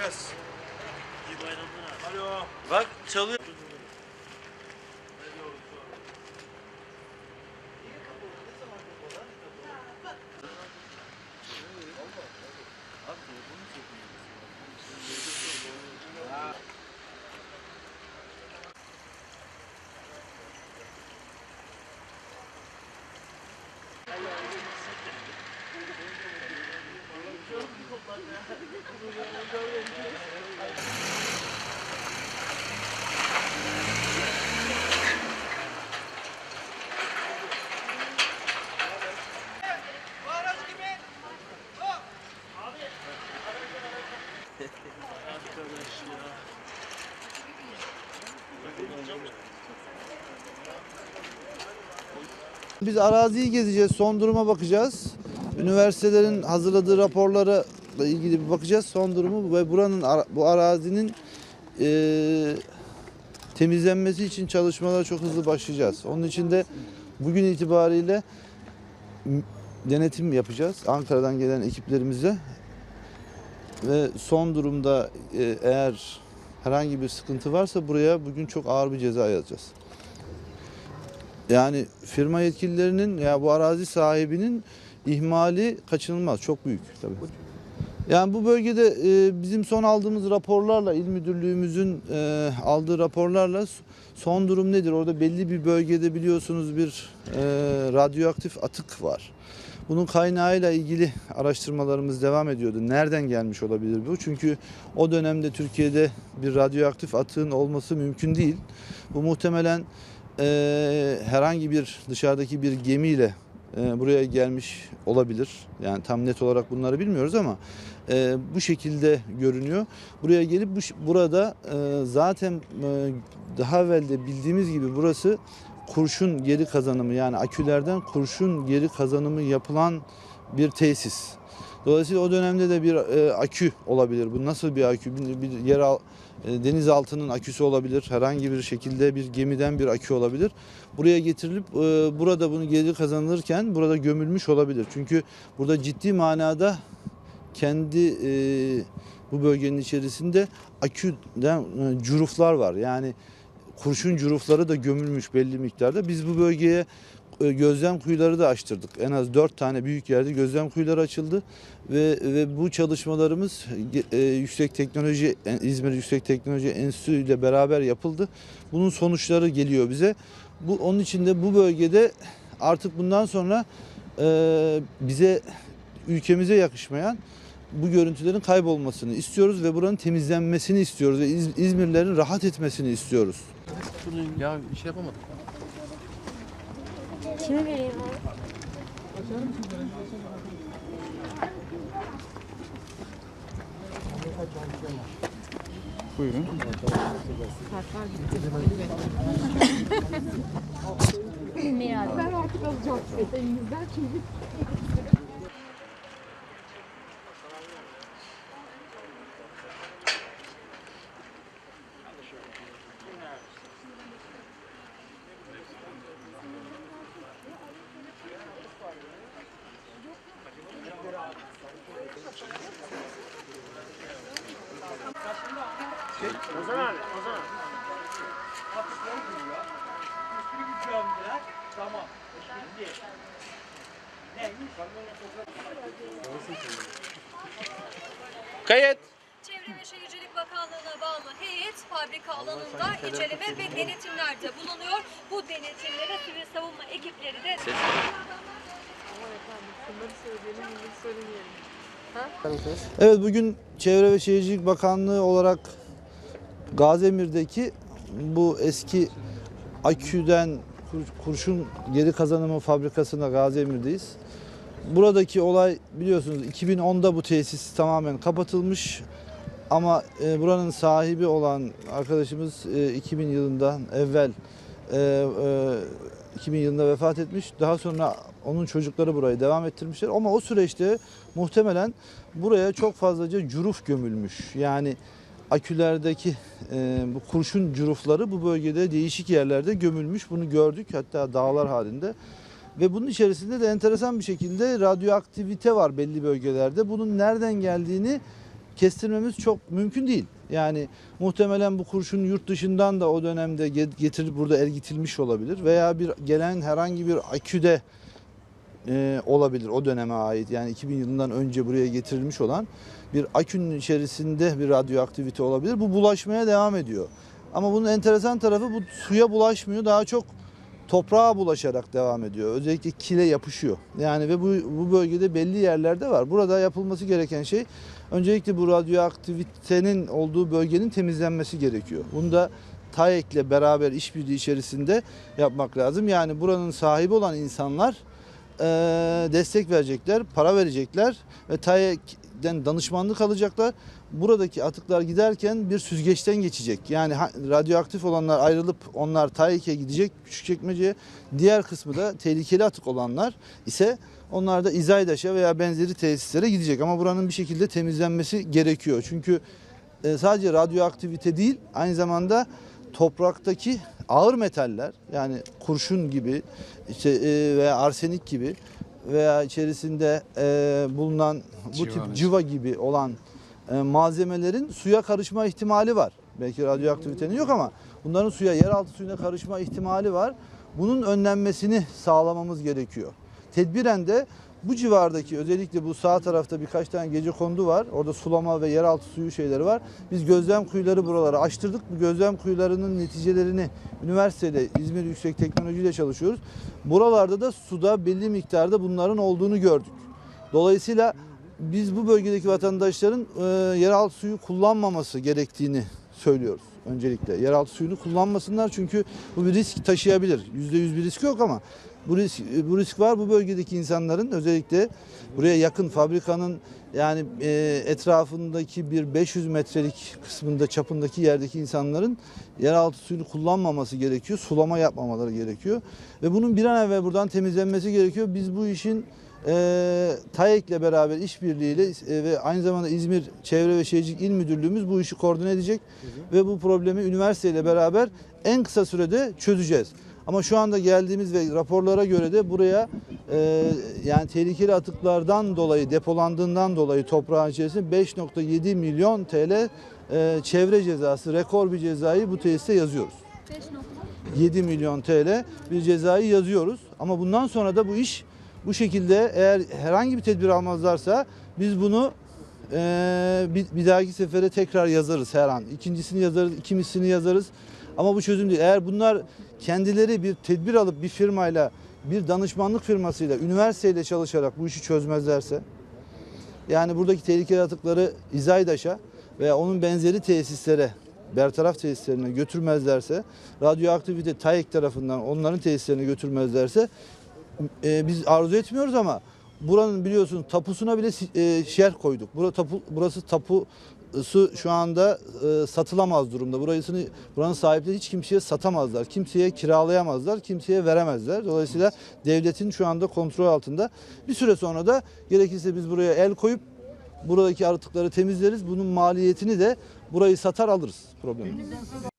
Yes. Alo. Bak çalıyor. Biz araziyi gezeceğiz, son duruma bakacağız. Üniversitelerin hazırladığı raporlara da ilgili bir bakacağız. Son durumu ve buranın bu arazinin eee, temizlenmesi için çalışmalara çok hızlı başlayacağız. Onun için de bugün itibariyle denetim yapacağız Ankara'dan gelen ekiplerimizle ve son durumda e, eğer herhangi bir sıkıntı varsa buraya bugün çok ağır bir ceza yazacağız. Yani firma yetkililerinin ya bu arazi sahibinin ihmali kaçınılmaz. Çok büyük tabii. Yani bu bölgede e, bizim son aldığımız raporlarla, il müdürlüğümüzün e, aldığı raporlarla son durum nedir? Orada belli bir bölgede biliyorsunuz bir e, radyoaktif atık var. Bunun kaynağıyla ilgili araştırmalarımız devam ediyordu. Nereden gelmiş olabilir bu? Çünkü o dönemde Türkiye'de bir radyoaktif atığın olması mümkün değil. Bu muhtemelen e, herhangi bir dışarıdaki bir gemiyle buraya gelmiş olabilir. Yani tam net olarak bunları bilmiyoruz ama e, bu şekilde görünüyor. Buraya gelip burada e, zaten e, daha evvel de bildiğimiz gibi burası kurşun geri kazanımı yani akülerden kurşun geri kazanımı yapılan bir tesis. Dolayısıyla o dönemde de bir e, akü olabilir. Bu nasıl bir akü? Bir, yer al- e, denizaltının aküsü olabilir. Herhangi bir şekilde bir gemiden bir akü olabilir. Buraya getirilip e, burada bunu geri kazanılırken burada gömülmüş olabilir. Çünkü burada ciddi manada kendi e, bu bölgenin içerisinde aküden e, var. Yani kurşun curufları da gömülmüş belli miktarda. Biz bu bölgeye e, gözlem kuyuları da açtırdık. En az dört tane büyük yerde gözlem kuyuları açıldı ve ve bu çalışmalarımız e, Yüksek Teknoloji e, İzmir Yüksek Teknoloji Enstitüsü ile beraber yapıldı. Bunun sonuçları geliyor bize. Bu onun için de bu bölgede artık bundan sonra e, bize ülkemize yakışmayan bu görüntülerin kaybolmasını istiyoruz ve buranın temizlenmesini istiyoruz ve İz- İzmirlilerin rahat etmesini istiyoruz. Ya şey yapamadık. Kime vereyim abi? Buyurun. Meral. Ben artık alacağım size elinizden çünkü Ozan abi, Ozan abi. Tamam. Kayıt. Çevre ve Şehircilik Bakanlığı'na bağlı heyet fabrika alanında inceleme ve denetimlerde bulunuyor. Bu denetimlere sivil savunma ekipleri de söylemeyelim. Evet bugün Çevre ve Şehircilik Bakanlığı olarak Gaziemir'deki bu eski aküden kur- kurşun geri kazanımı fabrikasında Gaziemir'deyiz. Buradaki olay biliyorsunuz 2010'da bu tesis tamamen kapatılmış ama e, buranın sahibi olan arkadaşımız e, 2000 yılından evvel e, e, 2000 yılında vefat etmiş. Daha sonra onun çocukları burayı devam ettirmişler ama o süreçte muhtemelen buraya çok fazlaca curuf gömülmüş. Yani akülerdeki e, bu kurşun curufları bu bölgede değişik yerlerde gömülmüş. Bunu gördük hatta dağlar halinde. Ve bunun içerisinde de enteresan bir şekilde radyoaktivite var belli bölgelerde. Bunun nereden geldiğini kestirmemiz çok mümkün değil. Yani muhtemelen bu kurşun yurt dışından da o dönemde ge- getirilip burada ergitilmiş olabilir veya bir gelen herhangi bir aküde e, olabilir o döneme ait. Yani 2000 yılından önce buraya getirilmiş olan bir akünün içerisinde bir radyoaktivite olabilir. Bu bulaşmaya devam ediyor. Ama bunun enteresan tarafı bu suya bulaşmıyor. Daha çok toprağa bulaşarak devam ediyor. Özellikle kile yapışıyor. Yani ve bu, bu bölgede belli yerlerde var. Burada yapılması gereken şey öncelikle bu radyoaktivitenin olduğu bölgenin temizlenmesi gerekiyor. Bunu da TAEK'le beraber işbirliği içerisinde yapmak lazım. Yani buranın sahibi olan insanlar destek verecekler, para verecekler ve TAEK'den danışmanlık alacaklar. Buradaki atıklar giderken bir süzgeçten geçecek. Yani radyoaktif olanlar ayrılıp onlar TAEK'e gidecek Küçükçekmece'ye. Diğer kısmı da tehlikeli atık olanlar ise onlar da İzaydaş'a veya benzeri tesislere gidecek. Ama buranın bir şekilde temizlenmesi gerekiyor. Çünkü sadece radyoaktivite değil aynı zamanda topraktaki ağır metaller yani kurşun gibi işte e, veya arsenik gibi veya içerisinde e, bulunan bu Civa tip mesela. civa gibi olan e, malzemelerin suya karışma ihtimali var. Belki radyoaktivitenin yok ama bunların suya yeraltı suyuna karışma ihtimali var. Bunun önlenmesini sağlamamız gerekiyor. Tedbiren de bu civardaki özellikle bu sağ tarafta birkaç tane gece kondu var. Orada sulama ve yeraltı suyu şeyleri var. Biz gözlem kuyuları buralara açtırdık. Bu gözlem kuyularının neticelerini üniversitede İzmir Yüksek Teknoloji ile çalışıyoruz. Buralarda da suda belli miktarda bunların olduğunu gördük. Dolayısıyla biz bu bölgedeki vatandaşların e, yeraltı suyu kullanmaması gerektiğini söylüyoruz öncelikle. Yeraltı suyunu kullanmasınlar çünkü bu bir risk taşıyabilir. %100 bir risk yok ama bu risk, bu risk var. Bu bölgedeki insanların özellikle buraya yakın fabrikanın yani e, etrafındaki bir 500 metrelik kısmında çapındaki yerdeki insanların yeraltı suyunu kullanmaması gerekiyor. Sulama yapmamaları gerekiyor. Ve bunun bir an evvel buradan temizlenmesi gerekiyor. Biz bu işin e, TAEK'le beraber işbirliğiyle e, ve aynı zamanda İzmir Çevre ve Şehircilik İl Müdürlüğümüz bu işi koordine edecek ve bu problemi üniversiteyle beraber en kısa sürede çözeceğiz. Ama şu anda geldiğimiz ve raporlara göre de buraya e, yani tehlikeli atıklardan dolayı depolandığından dolayı toprağın içerisinde 5.7 milyon TL e, çevre cezası, rekor bir cezayı bu tesiste yazıyoruz. 7 milyon TL bir cezayı yazıyoruz. Ama bundan sonra da bu iş bu şekilde eğer herhangi bir tedbir almazlarsa biz bunu eee, bir, bir dahaki sefere tekrar yazarız her an. İkincisini yazarız, ikincisini yazarız. Ama bu çözüm değil. Eğer bunlar kendileri bir tedbir alıp bir firmayla, bir danışmanlık firmasıyla, üniversiteyle çalışarak bu işi çözmezlerse, yani buradaki tehlikeli atıkları İzaydaş'a veya onun benzeri tesislere, bertaraf tesislerine götürmezlerse, radyoaktivite TAEK tarafından onların tesislerine götürmezlerse e, biz arzu etmiyoruz ama buranın biliyorsun tapusuna bile e, şer koyduk. Burası tapu, burası tapusu şu anda e, satılamaz durumda. Burasını buranın sahipleri hiç kimseye satamazlar. Kimseye kiralayamazlar, kimseye veremezler. Dolayısıyla devletin şu anda kontrol altında. Bir süre sonra da gerekirse biz buraya el koyup buradaki atıkları temizleriz. Bunun maliyetini de burayı satar alırız. Problem. yok.